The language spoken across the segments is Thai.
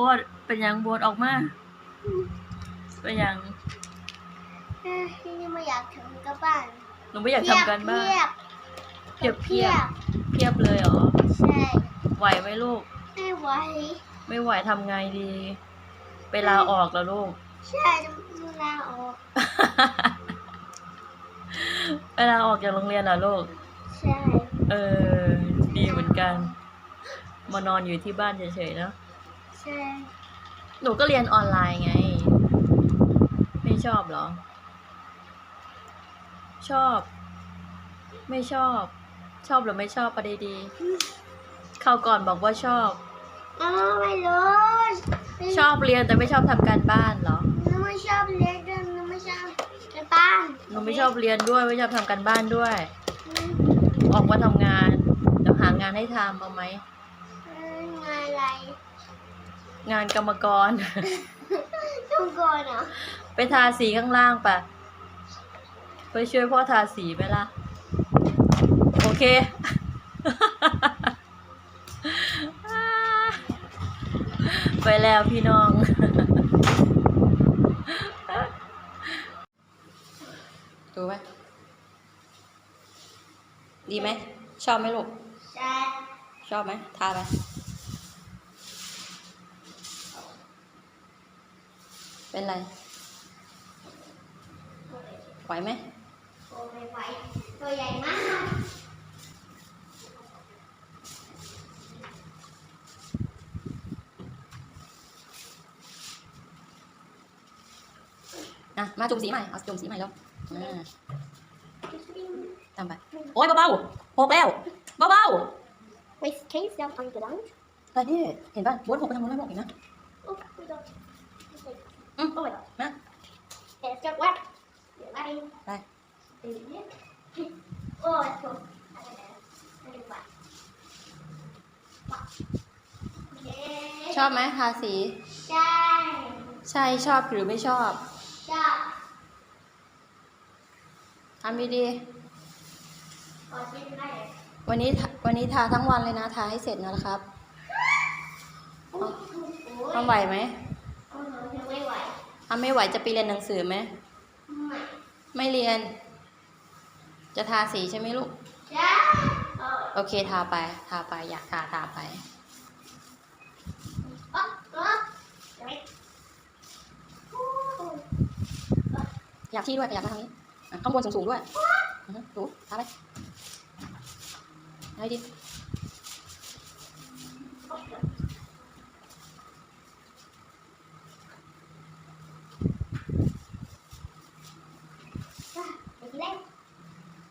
บดเป็นหยังบดออกมา เป็นหยังเอ้ยที่นี่ไม่อยากทำกับบ้านหนูไม่อยากทำกันบ้านเพียบเพียบเพียบเลยเหรอ ใช่ ไหวไหมลูก ไม่ไหว ไม่ไหวทำไงดี ไปลาออกแล้วลูก ใช่ดูลาออกไปลาออกจากโรงเรียนเหรอลูก ใช่ เออ ดีเหมือนกัน มานอนอยู่ที่บ้านเฉยๆเนะ ใช่ หนูก็เรียนออนไลน์ไง ไม่ชอบเหรอ ชอบ ไม่ชอบ ชอบหรือไม่ชอบประเดดีๆเข้าวก่อนบอกว่าชอบอ๋อไม่รู้ชอบเรียนแต่ไม่ชอบทำการบ้านเหรอ หนูไม่ชอบเรียนด้วยหนูไม่ชอบในบ้านหนูไม่ชอบเรียนด้วยไม่ชอบทำการบ้านด้วยออกมาทำงานเดี๋ยวหางานให้ทำเอาไหม เอ้ยงานอะไร งานกรรมกรต้องก่อนเหรอไปทาสีข้างล่างปะไปช่วยพ่อทาสีไหมล่ะ โอเค ไปแล้วพี่น้อง ดูไหมดีไหม ชอบไหมลูก ใช่ ชอบไหม ทาไป เป็นไร ไหวไหมโอ้ไม่ไหว ตัวใหญ่มาก อะ มาจุ่มสีใหม่ เอาจุ่มสีใหม่แล้วอ่าทำไป โอ้ยเบาๆหกแล้ว เบา Wait, can you stop on the ground? ๆแต่นี่เห็นป่ะวนหกไปทางนู้นแล้วหกเห็นนะ Oh, we don't. อืม Oh my god. มา Let's start what? You're lying. ไป Oh, let's go. Okay. ชอบไหมทาสี ใช่ ใช่ชอบหรือไม่ชอบ ชอบทำดีด้เลยๆวันนี้วันนี้ทาทั้งวันเลยนะ ทาให้เสร็จนะครับทำไหวไหมไม่ไหว ทำไม่ไหวจะไปเรียนหนังสือไหม ไม่ไม่เรียน จะทาสีใช่ไหมลูก ใช่เออโอเคทาไป ทาไป อยากทาทาไปเออเออเดี๋ยวไปโอ้โหอยากที่ด้วยแต่อยากมาทางนี้อะข้างบนสูงๆด้วยอือฮึดูทาไปให้ดิเดี๋ยวกินเล่น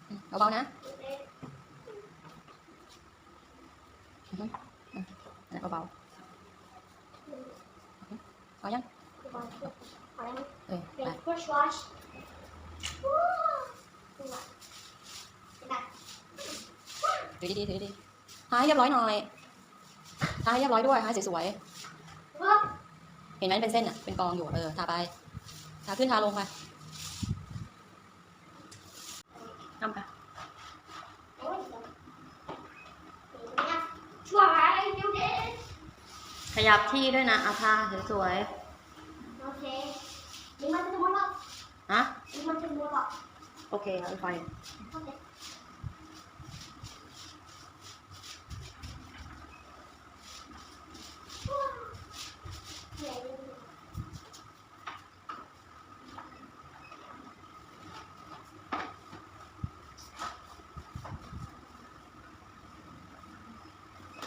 อืมเบาๆนะ กินเล่น อือฮึอืม นั่นและเบาๆอือฮึเอายังกินเออไป push wash ว้าวเป็นแบบเป็นแบบถือดีๆถือดีๆทาให้เรียบร้อยหน่อยทาให้เรียบร้อยด้วยทาสวยๆเห็นไหมเป็นเส้นอะ เป็นกองอยู่ เออ ทาไป ทาขึ้นทาลงไปทำไป โอ้ยเดี๋ยวเป็นไงช่วยเดี๋ยวเด็ด ข ยับที่ด้วยนะเอาทาสวยโอเคนี่มันจะม้วนหรอๆฮะนี่มันจะม้วนหรอโอเคเอาไฟโอเคว้าวใหญ่เลย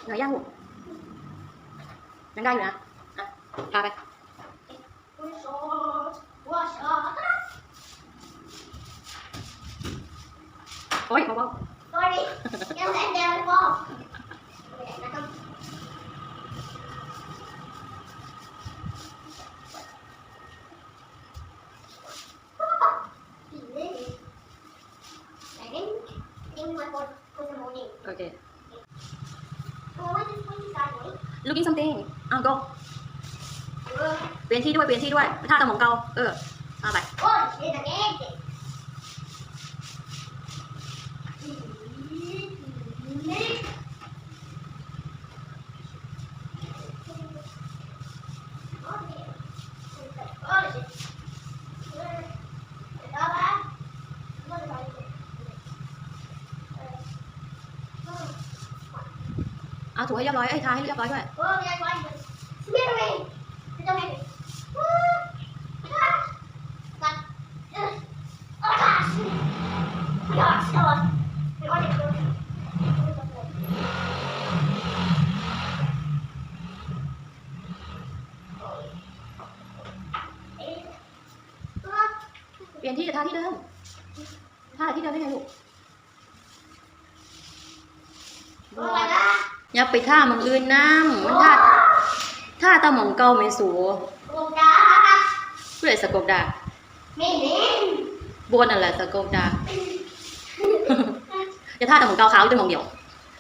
เหนื่อยยัง 能干远，嗯、啊，趴呗。可以，宝宝。Sorry，要再点火。Okay. Looking something เอา go Uh, เปลี่ยนที่ด้วยเปลี่ยนที่ด้วยท่าสมองเกาเออเอาไป เอาถูให้เรียบร้อยเอ้ยทาให้เรียบร้อยด้วย โอ้ยายไว้เบี้ยเลยจะต้องให้ว้ากัดเออโอ้ยกัดไม่ยอมไม่ยไม่ยอมไม่ยอมเปลี่ยนที่จะทาที่เดิมทาที่เดิมได้ไงลูก โอ้ย อย่าไปท่าหมองอื่นน้ำมันท่าท่าตาหมองเก่าไม่สูโอ้ยจ้าผู้ใดสะกบดาไม่เน้นบวนนั่นแหละสะกบดาอย่าท่าแต่หมองเก่าขาวแต่หมองเดียว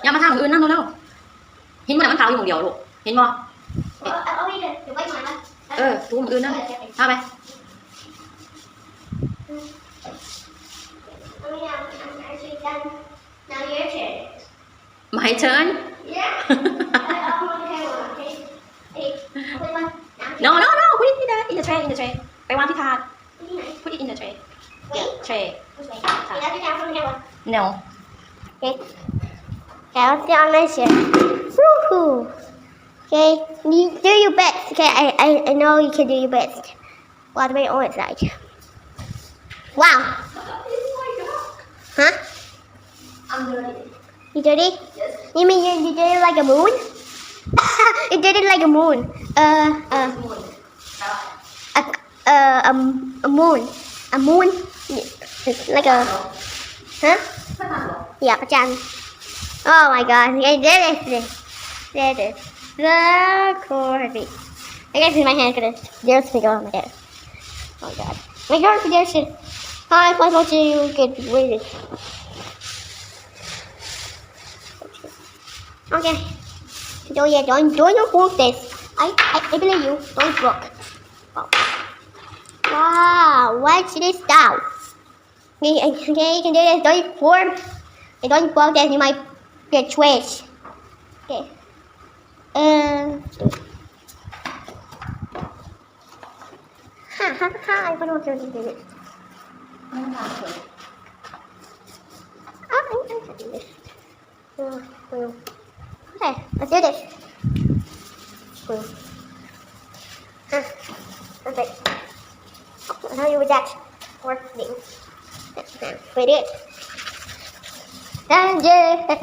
อย่ามาท่าหมองอื่นน้ำเร็วๆเห็นมันมันขาวอยู่หมองเดียวลูกเห็นบ่เอาเอาไม่เดินเดี๋ยวไปหน่อยนะเออทูหมองอื่นน้ำท่าไป Now your turn. หม no no no put it in the in the tray in the tray ไปวางที่ถาด put it in the tray Wait. tray Wait. Wait. I'll do that from here. no Okay. Okay, let's get on this here. Woohoo. Okay, you do your best. Okay, I, I, I know you can do your best. All the way on its side. Wow. Huh? I'm dirty You did it? You mean you, you did it like a moon? you did it like a moon. Uh, uh, a, uh, um, a moon. A moon. Like a, huh? Yeah, a. Oh my god, I did it. Did it. The corby. I guess in my hand because there's me on my head. Oh my god. My there's it. Hi, why don't you get waited? Okay. So yeah, don't don't you broke this. I, I, I believe you. Don't broke. Wow. Wow. Watch this now. Okay, okay, you can do this. Don't form. I don't block. this. You might get twitch. Okay. Um. Ha ha ha! I don't want to do this. I'm not sure. Ah, I'm not doing this. Oh, well. হ্যাঁ serious. Cool. Huh. Perfect. How you with that? Working. We did. And yeah.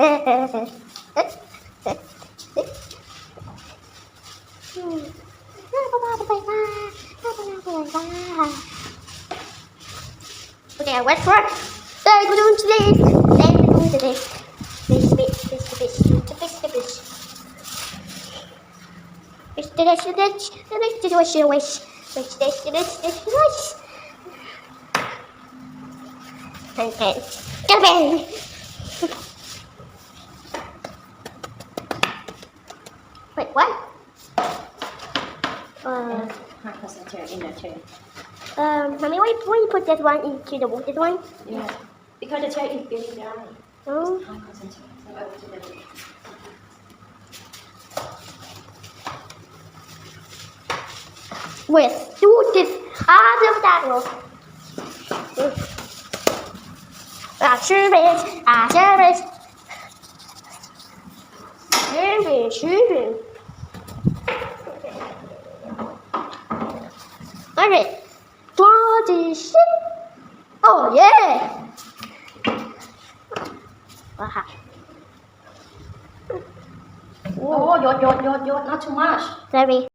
Okay, what's work? Today we're doing today. Today we're doing today. Please be Okay. Come in. Wait, what? wish, wish, wish, wish, wish, wish, wish, wish, wish, put that one into the water wish, wish, because the chair is getting wish, wish, wish, wish, wish, wish, wish, wish, wish, with two different other dialogue. A service, a service. Service, service. Okay, 26. Oh, yeah. Oh, you're, you're, you're, you're not too much. Sorry.